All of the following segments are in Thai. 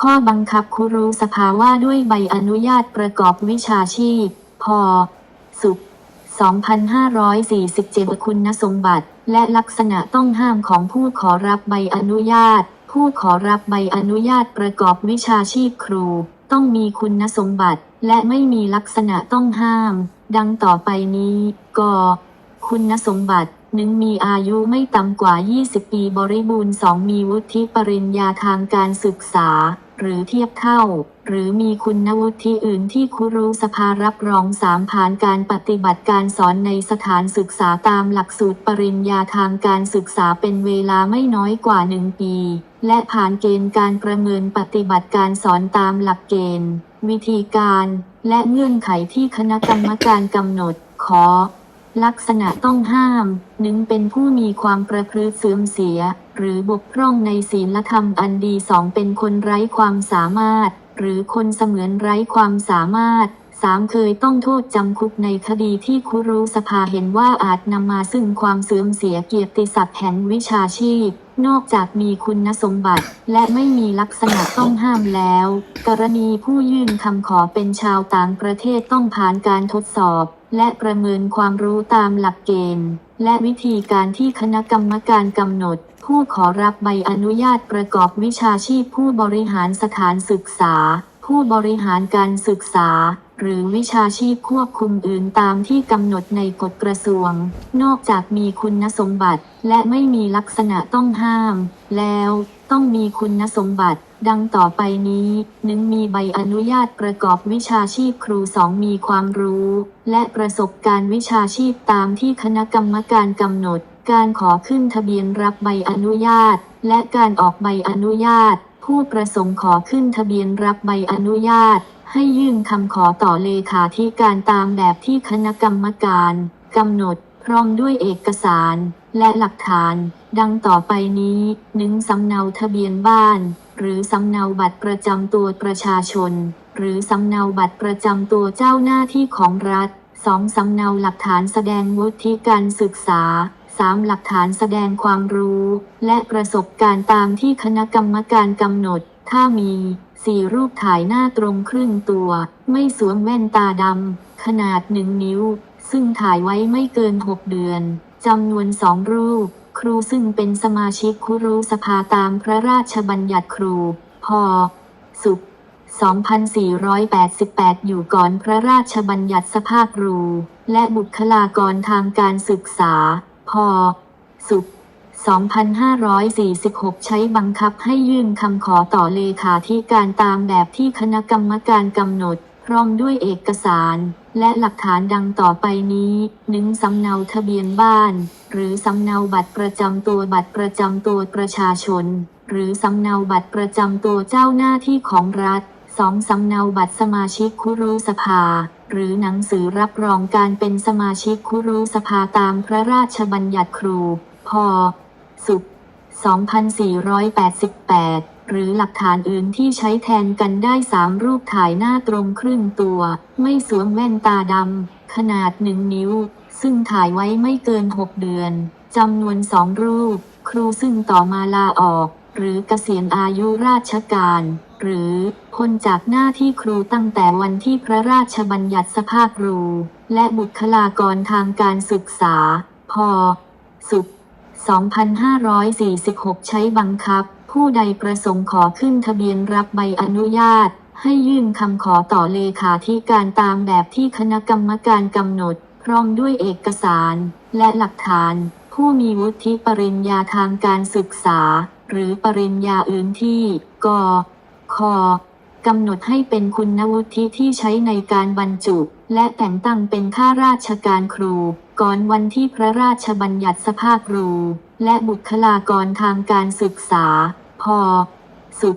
ข้อบังคับครูสภาว่าด้วยใบอนุญาตประกอบวิชาชีพ พสุข2547 คุณสมบัติ และลักษณะต้องห้ามของผู้ขอรับใบอนุญาต ผู้ขอรับใบอนุญาตประกอบวิชาชีพครู ต้องมีคุณสมบัติ และไม่มีลักษณะต้องห้าม ดังต่อไปนี้กคุณสมบัติ หนึ่งมีอายุไม่ต่ำกว่า 20 ปีบริบูรณ์ 2 มีวุฒิปริญญาทางการศึกษา หรือเทียบเท่า หรือมีคุณวุฒิอื่นที่ครูสภารับรอง3ผ่านการปฏิบัติการสอนในสถานศึกษาตามหลักสูตรปริญญาทางการศึกษาเป็นเวลาไม่น้อยกว่า 1 ปี และผ่านเกณฑ์การประเมินปฏิบัติการสอนตามหลักเกณฑ์ วิธีการ และเงื่อนไขที่คณะกรรมการกำหนด ขอ ลักษณะต้องห้ามหนึ่งเป็นผู้มีความประพฤติเสื่อมเสีย หรือบกพร่องในศีลธรรมอันดีสองเป็นคนไร้ความสามารถ หรือคนเสมือนไร้ความสามารถสามเคยต้องโทษจำคุกในคดีที่คุรูสภาเห็นว่าอาจนำมาซึ่งความเสื่อมเสียเกียรติศักดิ์แห่งวิชาชีพ นอกจากมีคุณสมบัติและไม่มีลักษณะต้องห้ามแล้ว กรณีผู้ยื่นคำขอเป็นชาวต่างประเทศต้องผ่านการทดสอบ และประเมินความรู้ตามหลักเกณฑ์ และวิธีการที่คณะกรรมการกำหนด ผู้ขอรับใบอนุญาตประกอบวิชาชีพผู้บริหารสถานศึกษา ผู้บริหารการศึกษา หรือวิชาชีพควบคุมอื่นตามที่กำหนดในกฎกระทรวง นอกจากมีคุณสมบัติ และไม่มีลักษณะต้องห้าม แล้วต้องมีคุณสมบัติ ดังต่อไปนี้หนึ่งมีใบอนุญาตประกอบวิชาชีพครูสองมีความรู้ และประสบการณ์วิชาชีพตามที่คณะกรรมการกำหนด การขอขึ้นทะเบียนรับใบอนุญาต และการออกใบอนุญาต ผู้ประสงค์ขอขึ้นทะเบียนรับใบอนุญาต ให้ยื่นคำขอต่อเลขาธิการตามแบบที่คณะกรรมการกำหนดพร้อมด้วยเอกสารและหลักฐาน ดังต่อไปนี้หนึ่งสำเนาทะเบียนบ้าน หรือสำเนาบัตรประจำตัวประชาชน หรือสำเนาบัตรประจำตัวเจ้าหน้าที่ของรัฐสองสำเนาหลักฐานแสดงวุฒิการศึกษาสามหลักฐานแสดงความรู้ และประสบการณ์ตามที่คณะกรรมการกำหนด ถ้ามี สี่รูปถ่ายหน้าตรงครึ่งตัว ไม่สวมแว่นตาดำ ขนาดหนึ่งนิ้ว ซึ่งถ่ายไว้ไม่เกิน 6 เดือนจำนวนสองรูป ครูซึ่งเป็นสมาชิกครูสภาตามพระราชบัญญัติครูพสุข2488 อยู่ก่อนพระราชบัญญัติสภาครู และบุคลากรทางการศึกษาพสุข 2546 ใช้บังคับให้ยื่นคำขอต่อเลขาธิการตามแบบที่คณะกรรมการกำหนด พร้อมด้วยเอกสาร และหลักฐานดังต่อไปนี้หนึ่งสำเนาทะเบียนบ้าน หรือสำเนาบัตรประจำตัวบัตรประจำตัวประชาชน หรือสำเนาบัตรประจำตัวเจ้าหน้าที่ของรัฐสองสำเนาบัตรสมาชิกคุรูสภา หรือหนังสือรับรองการเป็นสมาชิกคุรูสภาตามพระราชบัญญัติครู พ สุข 2488 หรือหลักฐานอื่นที่ใช้แทนกันได้สามรูปถ่ายหน้าตรงครึ่งตัว ไม่สวมแว่นตาดำ ขนาดหนึ่งนิ้ว ซึ่งถ่ายไว้ไม่เกิน 6 เดือนจำนวนสองรูป ครูซึ่งต่อมาลาออก หรือเกษียณอายุราชการ หรือพ้นจากหน้าที่ครูตั้งแต่วันที่พระราชบัญญัติสภาครู และบุคลากรทางการศึกษา พอ สุข 2546 ใช้บังคับ ผู้ใดประสงค์ขอขึ้นทะเบียนรับใบอนุญาต ให้ยื่นคำขอต่อเลขาธิการตามแบบที่คณะกรรมการกำหนด พร้อมด้วยเอกสาร และหลักฐาน ผู้มีวุฒิปริญญาทางการศึกษา หรือปริญญาอื่นที่กคกำหนดให้เป็นคุณวุฒิที่ใช้ในการบรรจุ และแต่งตั้งเป็นข้าราชการครู ก่อนวันที่พระราชบัญญัติสภาครู และบุคลากรทางการศึกษาพสุข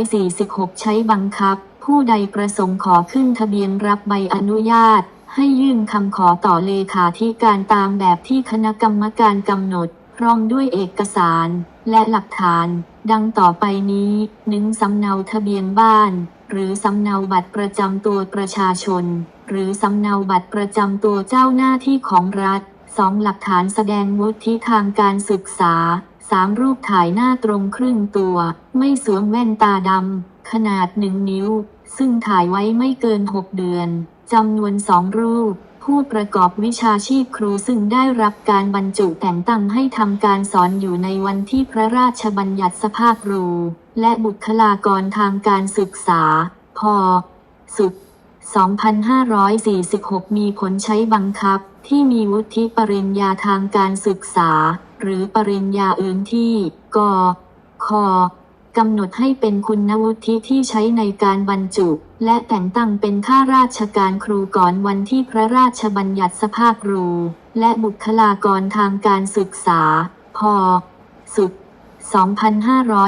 2546 ใช้บังคับ ผู้ใดประสงค์ขอขึ้นทะเบียนรับใบอนุญาต ให้ยื่นคำขอต่อเลขาธิการตามแบบที่คณะกรรมการกำหนด พร้อมด้วยเอกสาร และหลักฐาน ดังต่อไปนี้หนึ่งสำเนาทะเบียนบ้าน หรือสำเนาบัตรประจำตัวประชาชน หรือสำเนาบัตรประจำตัวเจ้าหน้าที่ของรัฐสองหลักฐานแสดงวุฒิทางการศึกษา 3. รูปถ่ายหน้าตรงครึ่งตัว ไม่สวมแว่นตาดำขนาด 1 นิ้ว ซึ่งถ่ายไว้ไม่เกิน 6 เดือนจำนวน 2 รูป ผู้ประกอบวิชาชีพครูซึ่งได้รับการบรรจุแต่งตั้งให้ทำการสอนอยู่ในวันที่พระราชบัญญัติสภาพครู และบุคลากรทางการศึกษา พสุด2546 มีผลใช้บังคับ ที่มีวุฒิปริญญาทางการศึกษา หรือปริญญาอื่นที่ ก ค กำหนดให้เป็นคุณวุฒิที่ใช้ในการบรรจุ และแต่งตั้งเป็นข้าราชการครูก่อนวันที่พระราชบัญญัติสภาพครู และบุคลากรทางการศึกษา พสุด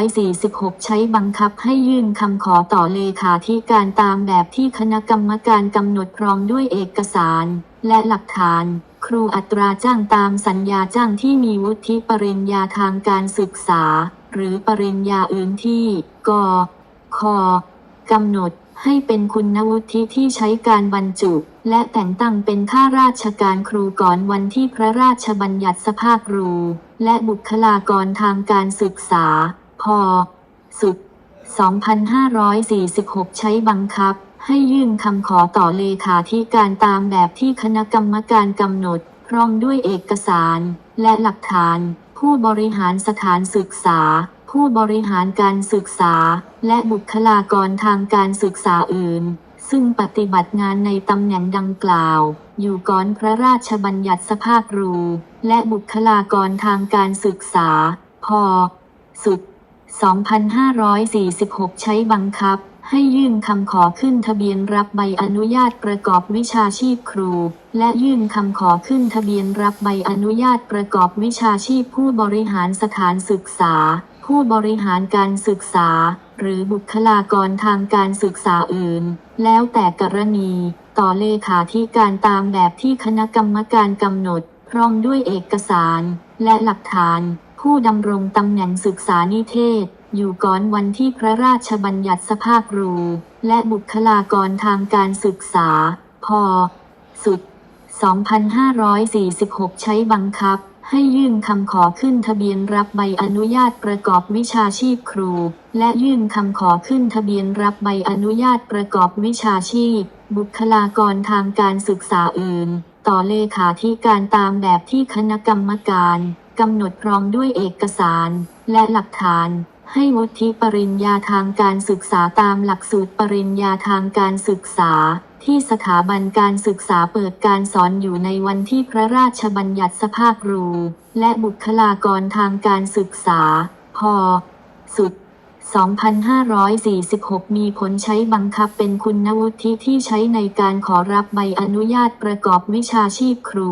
2546 ใช้บังคับให้ยื่นคำขอต่อเลขาธิการตามแบบที่คณะกรรมการกำหนดพร้อมด้วยเอกสาร และหลักฐาน ครูอัตราจ้างตามสัญญาจ้างที่มีวุฒิปริญญาทางการศึกษา หรือปริญญาอื่นที่กคกำหนดให้เป็นคุณวุฒิที่ใช้การบรรจุ และแต่งตั้งเป็นข้าราชการครูก่อนวันที่พระราชบัญญัติสภาพครู และบุคลากรทางการศึกษาพสุด2546 ใช้บังคับ ให้ยื่นคำขอต่อเลขาธิการตามแบบที่คณะกรรมการกำหนด พร้อมด้วยเอกสารและหลักฐาน ผู้บริหารสถานศึกษา ผู้บริหารการศึกษา และบุคลากรทางการศึกษาอื่น ซึ่งปฏิบัติงานในตำแหน่งดังกล่าว อยู่ก่อนพระราชบัญญัติสภาพครู และบุคลากรทางการศึกษาพสุด2546 ใช้บังคับ ให้ยื่นคำขอขึ้นทะเบียนรับใบอนุญาตประกอบวิชาชีพครู และยื่นคำขอขึ้นทะเบียนรับใบอนุญาตประกอบวิชาชีพผู้บริหารสถานศึกษา ผู้บริหารการศึกษา หรือบุคลากรทางการศึกษาอื่น แล้วแต่กรณี ต่อเลขาธิการตามแบบที่คณะกรรมการกำหนด พร้อมด้วยเอกสาร และหลักฐาน ผู้ดำรงตำแหน่งศึกษานิเทศ อยู่ก่อนวันที่พระราชบัญญัติสภาพครู และบุคลากรทางการศึกษา พอ สุด 2546 ใช้บังคับ ให้ยื่นคำขอขึ้นทะเบียนรับใบอนุญาตประกอบวิชาชีพครู และยื่นคำขอขึ้นทะเบียนรับใบอนุญาตประกอบวิชาชีพ บุคลากรทางการศึกษาอื่น ต่อเลขาธิการตามแบบที่คณะกรรมการกำหนดพร้อมด้วยเอกสาร และหลักฐาน ให้วุฒิปริญญาทางการศึกษาตามหลักสูตรปริญญาทางการศึกษา ที่สถาบันการศึกษาเปิดการสอนอยู่ในวันที่พระราชบัญญัติสภาพครู และบุคลากรทางการศึกษา พสุด2546 มีผลใช้บังคับเป็นคุณวุฒิที่ใช้ในการขอรับใบอนุญาตประกอบวิชาชีพครู